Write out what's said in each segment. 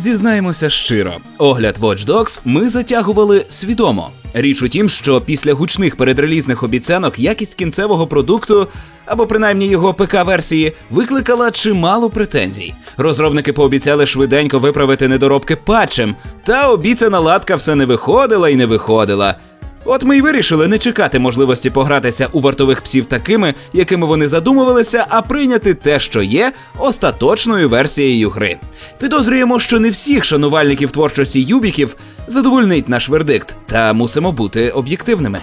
Зізнаємося щиро, огляд Watch Dogs ми затягували свідомо. Річ у тім, що після гучних передрелізних обіцянок якість кінцевого продукту, або принаймні його ПК-версії, викликала чимало претензій. Розробники пообіцяли швиденько виправити недоробки патчем, та обіцяна ладка все не виходила і не виходила. От ми й вирішили не чекати можливості погратися у вартових псів такими, якими вони задумувалися, а прийняти те, що є, остаточною версією гри. Підозрюємо, що не всіх шанувальників творчості юбіків задовольнить наш вердикт, та мусимо бути об'єктивними.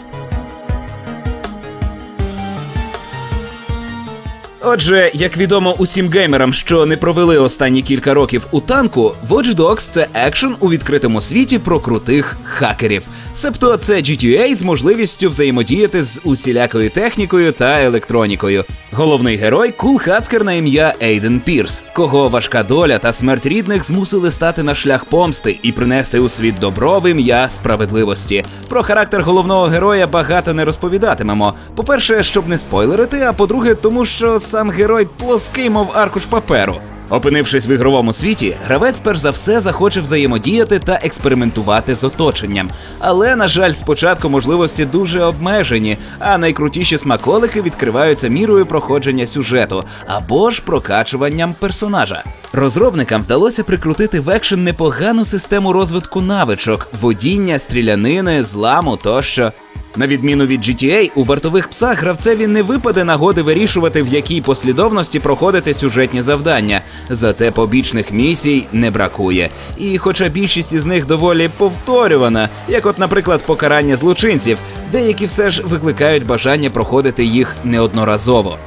Отже, як відомо усім геймерам, що не провели останні кілька років у танку, Watch Dogs – це екшен у відкритому світі про крутих хакерів. Себто це GTA з можливістю взаємодіяти з усілякою технікою та електронікою. Головний герой кул хацкер на ім'я Ейден Пірс, кого важка доля та смерть рідних змусили стати на шлях помсти і принести у світ добро в ім'я справедливості. Про характер головного героя багато не розповідатимемо. По-перше, щоб не спойлерити, а по-друге, тому що сам герой плоский, мов аркуш паперу. Опинившись в ігровому світі, гравець перш за все захоче взаємодіяти та експериментувати з оточенням. Але, на жаль, спочатку можливості дуже обмежені, а найкрутіші смаколики відкриваються мірою проходження сюжету або ж прокачуванням персонажа. Розробникам вдалося прикрутити в екшен непогану систему розвитку навичок, водіння, стрілянини, зламу тощо. На відміну від GTA, у вартових псах гравцеві не випаде нагоди вирішувати, в якій послідовності проходити сюжетні завдання. Зате побічних місій не бракує. І хоча більшість із них доволі повторювана, як, от, наприклад, покарання злочинців, деякі все ж викликають бажання проходити їх неодноразово.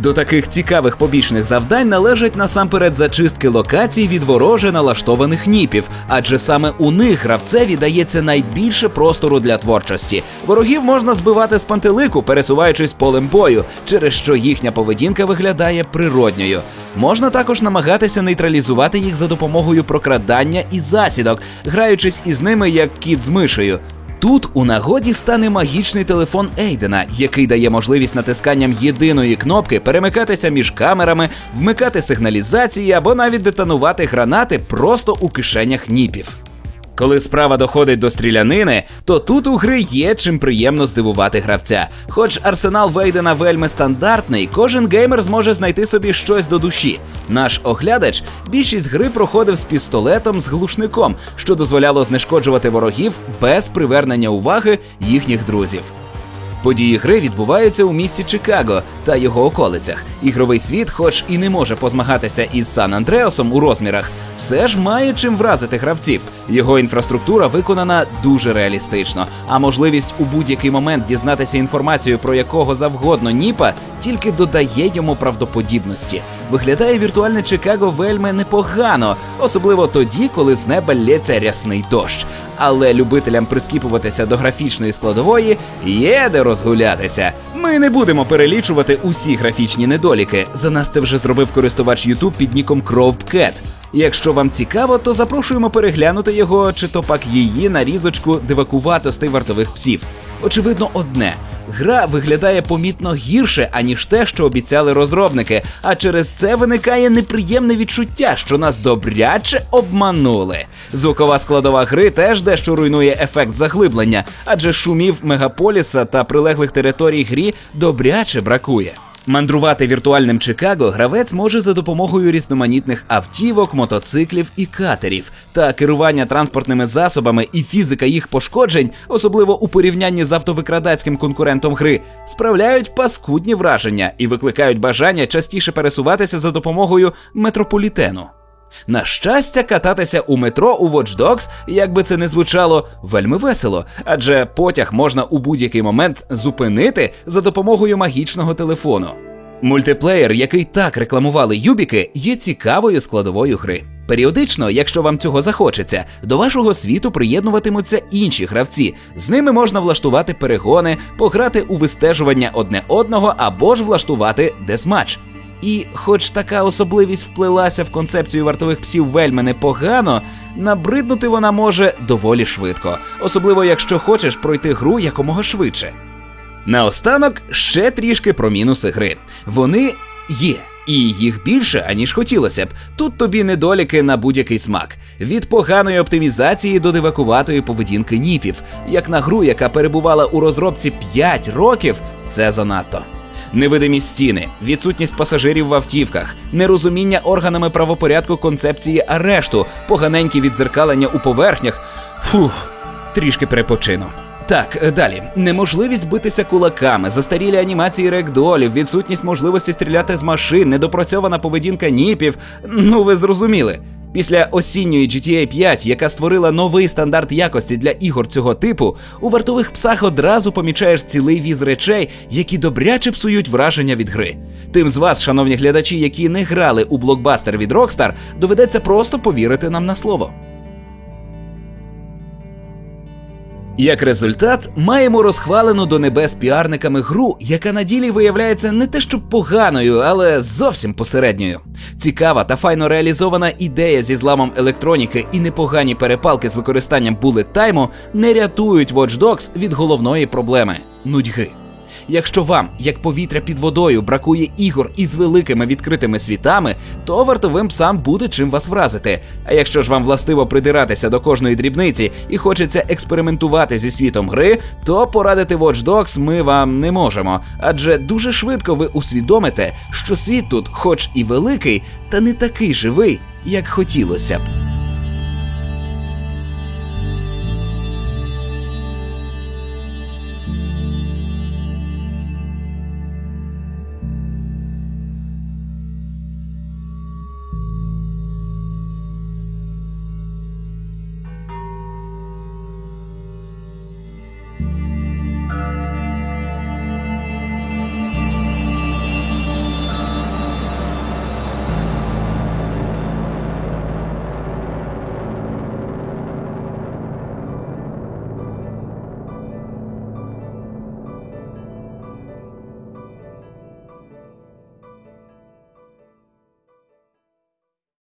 До таких цікавих побічних завдань належать насамперед зачистки локацій від вороже налаштованих ніпів, адже саме у них гравцеві дається найбільше простору для творчості. Ворогів можна збивати з пантелику, пересуваючись полем бою, через що їхня поведінка виглядає природньою. Можна також намагатися нейтралізувати їх за допомогою прокрадання і засідок, граючись із ними як кіт з мишею. Тут у нагоді стане магічний телефон Ейдена, який дає можливість натисканням єдиної кнопки перемикатися між камерами, вмикати сигналізації або навіть детонувати гранати просто у кишенях ніпів. Коли справа доходить до стрілянини, то тут у гри є чим приємно здивувати гравця. Хоч арсенал Вейдена вельми стандартний, кожен геймер зможе знайти собі щось до душі. Наш оглядач більшість гри проходив з пістолетом з глушником, що дозволяло знешкоджувати ворогів без привернення уваги їхніх друзів. Події гри відбуваються у місті Чикаго та його околицях. Ігровий світ, хоч і не може позмагатися із Сан Андреасом у розмірах, все ж має чим вразити гравців. Його інфраструктура виконана дуже реалістично, а можливість у будь-який момент дізнатися інформацію про якого завгодно ніпа тільки додає йому правдоподібності. Виглядає віртуальне Чикаго вельми непогано, особливо тоді, коли з неба лється рясний дощ. Але любителям прискіпуватися до графічної складової є де розгулятися. Ми не будемо перелічувати усі графічні недоліки. За нас це вже зробив користувач YouTube під ніком CrovPcat. Якщо вам цікаво, то запрошуємо переглянути його чи то пак її нарізочку дивакуватостей вартових псів. Очевидно, одне. Гра виглядає помітно гірше, аніж те, що обіцяли розробники, а через це виникає неприємне відчуття, що нас добряче обманули. Звукова складова гри теж дещо руйнує ефект заглиблення, адже шумів мегаполіса та прилеглих територій грі добряче бракує. Мандрувати віртуальним Чикаго гравець може за допомогою різноманітних автівок, мотоциклів і катерів. Та керування транспортними засобами і фізика їх пошкоджень, особливо у порівнянні з автовикрадацьким конкурентом гри, справляють паскудні враження і викликають бажання частіше пересуватися за допомогою метрополітену. На щастя, кататися у метро у Watch Dogs, як би це не звучало, вельми весело, адже потяг можна у будь-який момент зупинити за допомогою магічного телефону. Мультиплеєр, який так рекламували Юбіки, є цікавою складовою гри. Періодично, якщо вам цього захочеться, до вашого світу приєднуватимуться інші гравці. З ними можна влаштувати перегони, пограти у вистежування одне одного або ж влаштувати десматч. І, хоч така особливість вплилася в концепцію вартових псів вельми непогано, набриднути вона може доволі швидко, особливо якщо хочеш пройти гру якомога швидше. Наостанок ще трішки про мінуси гри. Вони є. І їх більше, аніж хотілося б. Тут тобі недоліки на будь-який смак. Від поганої оптимізації до дивакуватої поведінки ніпів. Як на гру, яка перебувала у розробці 5 років, це занадто. Невидимі стіни, відсутність пасажирів в автівках, нерозуміння органами правопорядку концепції арешту, поганенькі відзеркалення у поверхнях. Фух, трішки перепочину. Так, е, далі. Неможливість битися кулаками, застарілі анімації рекдолів, відсутність можливості стріляти з машин, недопрацьована поведінка ніпів. Ну, ви зрозуміли. Після осінньої GTA 5, яка створила новий стандарт якості для ігор цього типу, у вартових псах одразу помічаєш цілий віз речей, які добряче псують враження від гри. Тим з вас, шановні глядачі, які не грали у блокбастер від Rockstar, доведеться просто повірити нам на слово. Як результат, маємо розхвалену до небес піарниками гру, яка на ділі виявляється не те, що поганою, але зовсім посередньою. Цікава та файно реалізована ідея зі зламом електроніки і непогані перепалки з використанням bullet тайму не рятують Watch Dogs від головної проблеми нудьги. Якщо вам, як повітря під водою, бракує ігор із великими відкритими світами, то вартовим псам буде чим вас вразити. А якщо ж вам властиво придиратися до кожної дрібниці і хочеться експериментувати зі світом гри, то порадити Watch Dogs ми вам не можемо, адже дуже швидко ви усвідомите, що світ тут, хоч і великий, та не такий живий, як хотілося б.